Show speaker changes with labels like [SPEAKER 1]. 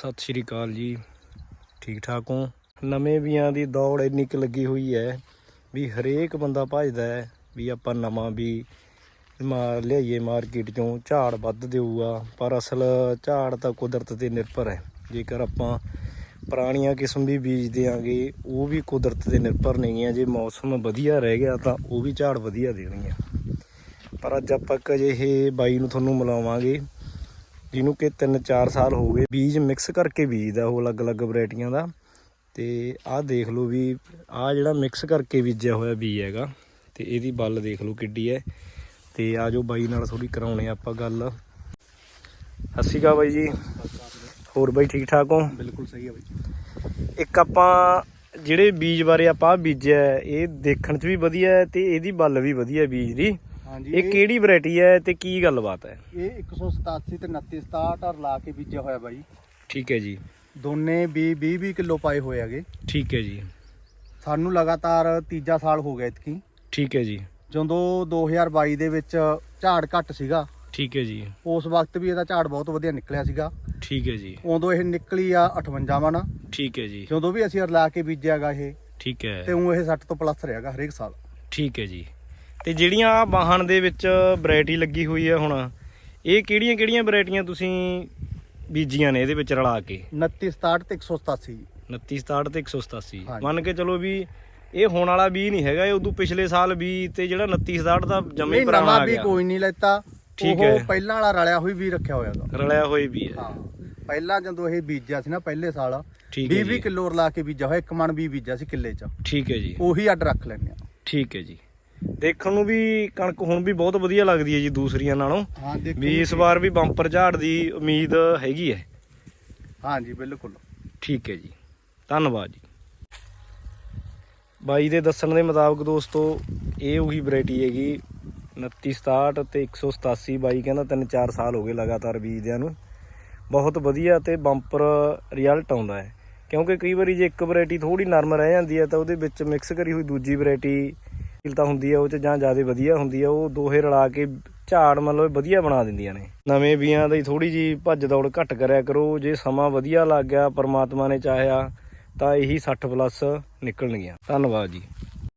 [SPEAKER 1] ਸਤਿ ਸ਼੍ਰੀ ਅਕਾਲ ਜੀ। ਠੀਕ ਠਾਕ ਹੋ? ਨਵੇਂ ਬੀਆਂ ਦੀ ਦੌੜ ਇੰਨੀ ਕੁ ਲੱਗੀ ਹੋਈ ਹੈ ਵੀ ਹਰੇਕ ਬੰਦਾ ਭਜਦਾ ਹੈ ਵੀ ਆਪਾਂ ਨਵਾਂ ਵੀ ਮਾਰ ਲਿਆਈਏ ਮਾਰਕੀਟ ਚੋਂ, ਝਾੜ ਵੱਧ ਦੇਊਗਾ, ਪਰ ਅਸਲ ਝਾੜ ਤਾਂ ਕੁਦਰਤ ਤੇ ਨਿਰਭਰ ਹੈ ਜੇਕਰ ਆਪਾਂ ਪੁਰਾਣੀਆਂ ਕਿਸਮ ਵੀ ਬੀਜ ਦਿਆਂਗੇ, ਉਹ ਵੀ ਕੁਦਰਤ ਤੇ ਨਿਰਭਰ ਨਹੀਂ ਹੈ ਜੇ ਮੌਸਮ ਵਧੀਆ ਰਹਿ ਗਿਆ ਤਾਂ ਉਹ ਵੀ ਝਾੜ ਵਧੀਆ ਦੇਣਗੀਆਂ। ਪਰ ਅੱਜ ਆਪਾਂ ਇੱਕ ਅਜਿਹੇ ਬਾਈ ਨੂੰ ਤੁਹਾਨੂੰ ਮਿਲਾਵਾਂਗੇ ਜਿਹਨੂੰ ਕਿ 3-4 ਸਾਲ ਹੋ ਗਏ ਬੀਜ ਮਿਕਸ ਕਰਕੇ ਬੀਜਦਾ ਉਹ ਅਲੱਗ-ਅਲੱਗ ਵੈਰਾਈਟੀਆਂ ਦਾ। ਤੇ ਆਹ ਦੇਖ ਲਓ ਵੀ ਆਹ ਜਿਹੜਾ ਮਿਕਸ ਕਰਕੇ ਬੀਜਿਆ ਹੋਇਆ ਬੀਜ ਹੈਗਾ ਤੇ ਇਹਦੀ ਬੱਲ ਦੇਖ ਲਓ ਕਿੱਡੀ ਹੈ। ਤੇ ਆਜੋ ਬਾਈ ਨਾਲ ਥੋੜੀ ਕਰਾਉਣੇ ਆਪਾਂ ਗੱਲ। ਅਕਾਲ ਬਾਈ ਜੀ। ਹੋਰ ਬਾਈ ਠੀਕ ਠਾਕ ਹੋ?
[SPEAKER 2] ਬਿਲਕੁਲ ਸਹੀ ਹੈ ਬਾਈ।
[SPEAKER 1] ਇੱਕ ਆਪਾਂ ਜਿਹੜੇ ਬੀਜ ਬਾਰੇ ਆਪਾਂ ਬੀਜਿਆ ਇਹ ਦੇਖਣ 'ਚ ਵੀ ਵਧੀਆ ਤੇ ਇਹਦੀ ਬੱਲ ਵੀ ਵਧੀਆ ਬੀਜ ਦੀ।
[SPEAKER 2] ਹਾਂਜੀ
[SPEAKER 1] ਇਹ ਕਿਹੜੀ ਵੈਰਾਈਟੀ ਹੈ ਤੇ ਕੀ ਗੱਲਬਾਤ ਹੈ?
[SPEAKER 2] ਇਹ 187 ਤੇ 2967 ਔਰ ਲਾ ਕੇ ਬੀਜਿਆ ਹੋਇਆ ਬਾਈ।
[SPEAKER 1] ਠੀਕ ਹੈ ਜੀ।
[SPEAKER 2] ਦੋਨੇ 20 20 20 ਕਿਲੋ ਪਾਏ ਹੋਏ ਹੈਗੇ।
[SPEAKER 1] ਠੀਕ ਹੈ ਜੀ।
[SPEAKER 2] ਸਾਨੂੰ ਲਗਾਤਾਰ ਤੀਜਾ ਸਾਲ ਹੋ ਗਿਆ ਇਤਕੀ।
[SPEAKER 1] ਠੀਕ ਹੈ ਜੀ।
[SPEAKER 2] ਜਦੋਂ 2022 ਦੇ ਵਿੱਚ ਝਾੜ ਘੱਟ ਸੀਗਾ
[SPEAKER 1] ਠੀਕ ਹੈ ਜੀ।
[SPEAKER 2] ਉਸ ਵਕਤ ਵੀ ਇਹਦਾ ਝਾੜ ਬਹੁਤ ਵਧੀਆ ਨਿਕਲਿਆ ਸੀਗਾ।
[SPEAKER 1] ਠੀਕ ਹੈ ਜੀ।
[SPEAKER 2] ਉਦੋਂ ਇਹ ਨਿਕਲੀ ਆ 58 ਮਣ
[SPEAKER 1] ਠੀਕ ਹੈ ਜੀ।
[SPEAKER 2] ਜਦੋਂ ਵੀ ਅਸੀਂ ਲਾ ਕੇ ਬੀਜਿਆਗਾ ਇਹ
[SPEAKER 1] ਠੀਕ ਹੈ।
[SPEAKER 2] ਤੇ ਉਹ ਇਹ 60 ਤੋਂ ਪਲੱਸ ਰਿਹਾਗਾ ਹਰੇਕ ਸਾਲ।
[SPEAKER 1] ਠੀਕ ਹੈ ਜੀ। ਤੇ ਜਿਹੜੀਆਂ ਆ ਵਾਹਣ ਦੇ ਵਿੱਚ ਵੈਰਾਈਟੀ ਲੱਗੀ ਹੋਈ ਹੈ ਹੁਣ ਇਹ ਕਿਹੜੀਆਂ ਕਿਹੜੀਆਂ ਵੈਰਾਈਟੀਆਂ ਤੁਸੀਂ ਬੀਜੀਆਂ ਨੇ ਇਹਦੇ ਵਿੱਚ ਰਲਾ ਕੇ?
[SPEAKER 2] 29 67 ਤੇ 187
[SPEAKER 1] 29 67 ਤੇ 187
[SPEAKER 2] ਹਾਂਜੀ।
[SPEAKER 1] ਮੰਨ ਕੇ ਚਲੋ ਵੀ ਇਹ ਹੁਣ ਵਾਲਾ ਬੀ ਨਹੀਂ ਹੈਗਾ ਇਹ ਉਦੋਂ ਪਿਛਲੇ ਸਾਲ ਬੀ ਤੇ ਜਿਹੜਾ 29 67 ਦਾ ਜੰਮੇ ਪੁਰਾਣਾ ਆ
[SPEAKER 2] ਵੀ
[SPEAKER 1] ਗਿਆ।
[SPEAKER 2] ਕੋਈ ਨਹੀਂ ਲੈਤਾ।
[SPEAKER 1] ਠੀਕ
[SPEAKER 2] ਉਹ
[SPEAKER 1] ਹੈ।
[SPEAKER 2] ਪਹਿਲਾਂ ਵਾਲਾ ਰਲਿਆ ਹੋਈ ਵੀ ਰੱਖਿਆ ਹੋਇਆਗਾ
[SPEAKER 1] ਰਲਿਆ ਹੋਈ ਵੀ ਹੈ।
[SPEAKER 2] ਹਾਂ। ਪਹਿਲਾਂ ਜਦੋਂ ਇਹ ਬੀਜਿਆ ਸੀ ਨਾ ਪਹਿਲੇ ਸਾਲ
[SPEAKER 1] ਠੀਕ ਹੈ
[SPEAKER 2] 20 20
[SPEAKER 1] ਜੀ।
[SPEAKER 2] ਕਿਲੋ ਰਲਾ ਕੇ ਬੀਜਿਆ ਹੋਇਆ ਇੱਕ ਮਣ ਵੀ ਬੀਜਿਆ ਸੀ ਕਿੱਲੇ 'ਚ।
[SPEAKER 1] ਠੀਕ ਹੈ ਜੀ।
[SPEAKER 2] ਉਹੀ ਅੱਡ ਰੱਖ ਲੈਣੇ ਆ
[SPEAKER 1] ਠੀਕ ਹੈ ਜੀ। ਦੇਖਣ ਨੂੰ ਵੀ ਕਣਕ ਹੁਣ ਵੀ ਬਹੁਤ ਵਧੀਆ ਲੱਗਦੀ ਹੈ ਜੀ ਦੂਸਰੀਆਂ ਨਾਲੋਂ।
[SPEAKER 2] ਹਾਂ ਦੇਖੋ
[SPEAKER 1] ਵੀ ਇਸ ਵਾਰ ਵੀ ਬੰਪਰ ਝਾੜ ਦੀ ਉਮੀਦ ਹੈਗੀ ਹੈ।
[SPEAKER 2] ਹਾਂਜੀ ਬਿਲਕੁਲ।
[SPEAKER 1] ਠੀਕ ਹੈ ਜੀ। ਧੰਨਵਾਦ ਜੀ। ਬਾਈ ਦੇ ਦੱਸਣ ਦੇ ਮੁਤਾਬਕ ਦੋਸਤੋ ਇਹ ਉਹੀ ਵੈਰਾਈਟੀ ਹੈਗੀ 2967 ਤੇ 187 ਬਾਈ ਕਹਿੰਦਾ 3-4 ਸਾਲ ਹੋ ਗਏ ਲਗਾਤਾਰ ਬੀਜਦਿਆਂ ਨੂੰ। ਬਹੁਤ ਵਧੀਆ ਤੇ ਬੰਪਰ ਰਿਜ਼ਲਟ ਆਉਂਦਾ ਹੈ। ਕਿਉਂਕਿ ਕਈ ਵਾਰੀ ਜੇ ਇੱਕ ਵੈਰਾਈਟੀ ਥੋੜੀ ਨਰਮ ਰਹਿ ਜਾਂਦੀ ਹੈ ਤਾਂ ਉਹਦੇ ਵਿੱਚ ਮਿਕਸ ਕਰੀ ਹੋਈ ਦੂਜੀ ਵੈਰਾਈਟੀ ਤਾਂ ਹੁੰਦੀ ਹੈ ਉਹ ਚ ਜਾਂ ਜ਼ਿਆਦਾ ਵਧੀਆ ਹੁੰਦੀ ਆ, ਉਹ ਦੋਹੇ ਰਲਾ ਕੇ ਝਾੜ ਮਤਲਬ ਵਧੀਆ ਬਣਾ ਦਿੰਦੀਆਂ ਨੇ। ਨਵੇਂ ਬੀਆਂ ਦੀ ਥੋੜੀ ਜੀ ਭੱਜ ਦੌੜ ਘੱਟ ਕਰਿਆ ਕਰੋ, ਜੇ ਸਮਾਂ ਵਧੀਆ ਲੱਗ ਗਿਆ, ਪਰਮਾਤਮਾ ਨੇ ਚਾਹਿਆ, ਤਾਂ ਇਹੀ 60 ਪਲੱਸ ਨਿਕਲਣਗੀਆਂ। ਧੰਨਵਾਦ ਜੀ।